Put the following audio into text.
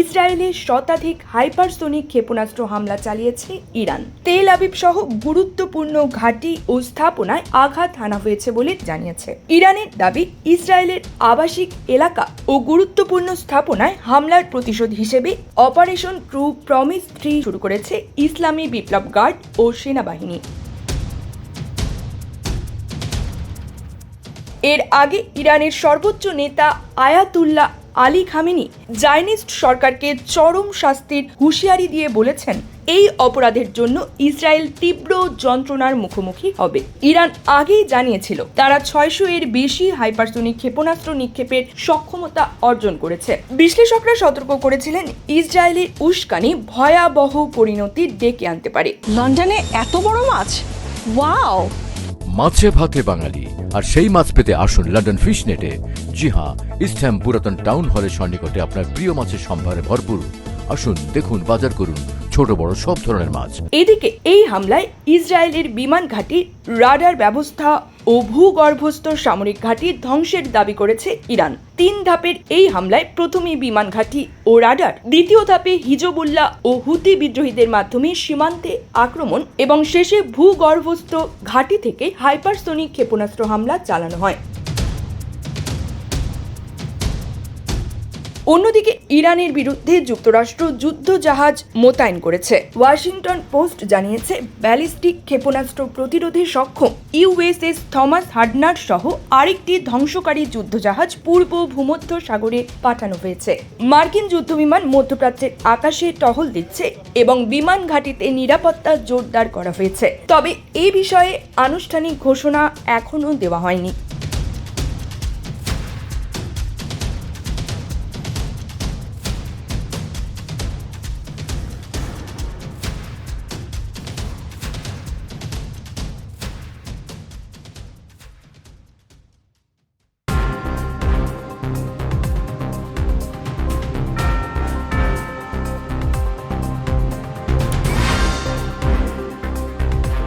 ইসরায়েলে শতাধিক হাইপারসোনিক ক্ষেপণাস্ত্র হামলা চালিয়েছে ইরান। তেল আবিব সহ গুরুত্বপূর্ণ ঘাঁটি ও স্থাপনায় আঘাত হানা হয়েছে বলে জানিয়েছে। ইরানের দাবি, ইসরায়েলের আবাসিক এলাকা ও গুরুত্বপূর্ণ স্থাপনায় হামলার প্রতিশোধ হিসেবে অপারেশন ট্রু প্রমিস থ্রি শুরু করেছে ইসলামী বিপ্লব গার্ড ও সেনাবাহিনী। এর আগে ইরানের সর্বোচ্চ নেতা আয়াতুল্লাহ আলী খামেনি জাইনিস্ট সরকারকে চরম শাস্তির হুঁশিয়ারি দিয়ে বলেছেন, এই অপরাধের জন্য ইসরায়েল তীব্র যন্ত্রণার মুখোমুখি হবে। ইরান আগেই জানিয়েছিল, তারা ছয়শো এর বেশি হাইপারসোনিক ক্ষেপণাস্ত্র নিক্ষেপের সক্ষমতা অর্জন করেছে। বিশ্লেষকরা সতর্ক করেছিলেন, ইসরায়েলের উস্কানি ভয়াবহ পরিণতি ডেকে আনতে পারে। লন্ডনে এত বড় মাছ? ওয়াও! মাছে ভাতে বাঙালি। আর সেই মাছ পেতে আসুন লন্ডন ফিশ নেটে জি হ্যাঁ ইস্টহ্যাম পুরাতন টাউন হলের সন্নিকটে আপনার প্রিয় মাছের সম্ভারে ভরপুর। আসুন, দেখুন, বাজার করুন। ছোট বড় সব ধরনের মাছ। এদিকে এই হামলায় ইসরায়েলের বিমান ঘাঁটি, রাডার ব্যবস্থা ও ভূগর্ভস্থ সামরিক ঘাঁটি ধ্বংসের দাবি করেছে ইরান। তিন ধাপের এই হামলায় প্রথমে বিমান ঘাঁটি ও রাডার, দ্বিতীয় ধাপে হিজবুল্লাহ ও হুতি বিদ্রোহীদের মাধ্যমে সীমান্তে আক্রমণ এবং শেষে ভূগর্ভস্থ ঘাঁটি থেকে হাইপারসোনিক ক্ষেপণাস্ত্র হামলা চালানো হয়। অন্যদিকে ইরানের বিরুদ্ধে যুক্তরাষ্ট্র যুদ্ধ জাহাজ মোতায়েন করেছে। ওয়াশিংটন পোস্ট জানিয়েছে, ব্যালিস্টিক ক্ষেপণাস্ত্র প্রতিরোধে সক্ষম ইউএসএস থমাস হার্ডনার সহ আরেকটি ধ্বংসকারী যুদ্ধজাহাজ পূর্ব ভূমধ্য সাগরে পাঠানো হয়েছে। মার্কিন যুদ্ধবিমান মধ্যপ্রাচ্যের আকাশে টহল দিচ্ছে এবং বিমান ঘাঁটিতে নিরাপত্তা জোরদার করা হয়েছে। তবে এই বিষয়ে আনুষ্ঠানিক ঘোষণা এখনও দেওয়া হয়নি।